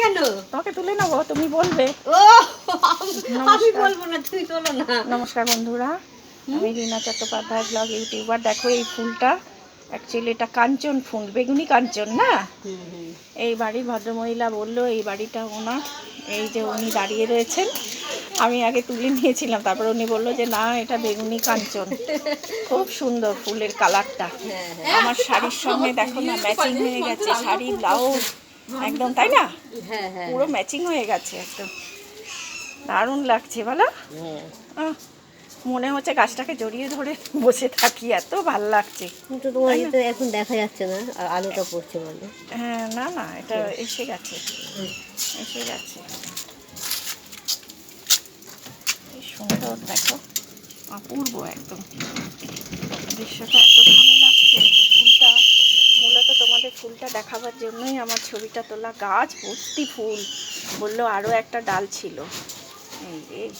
কেন? তোমাকে তুলে নেব তুমি বলবে। ও আমি নমস্কার। বলব না তুই তোলো না। নমস্কার বন্ধুরা আমি রীনা চট্টোপাধ্যায় ব্লগ ইউটিউবার দেখো এই ফুলটা অ্যাকচুয়ালি এটা কাঞ্চন ফুল বেগুনি কাঞ্চন না। এই বাড়ির ভদ্রমহিলা বলল এই বাড়িটা ওনার এই যে উনি দাঁড়িয়ে রয়েছেন। আমি আগে তুলে নিয়েছিলাম তারপর উনি বলল যে না এটা বেগুনি কাঞ্চন। খুব সুন্দর ফুলের কালারটা হ্যাঁ হ্যাঁ। আমার শাড়ির সঙ্গে দেখো না ম্যাচিং হয়ে গেছে শাড়ি ব্লাউজ একদম তাই না? হ্যাঁ হ্যাঁ। পুরো ম্যাচিং হয়ে গেছে একদম। দারুণ লাগছে বলো? হ্যাঁ। মনে হচ্ছে গাছটাকে জড়িয়ে ধরে বসে থাকি এত ভালো লাগছে। কিন্তু তোমার তো এখন দেখা যাচ্ছে না আর আলোটা পড়ছে বলে। হ্যাঁ না না এটা এসে গেছে। এসে গেছে। সুন্দর দেখো। অপূর্ব একদম দৃশ্যটা এত ভালো লাগছে ফুলটা মূলত তোমাদের ফুলটা দেখাবার জন্যই আমার ছবিটা তোলা গাছ, ভর্তি ফুল। বলল আরও একটা ডাল ছিল। এই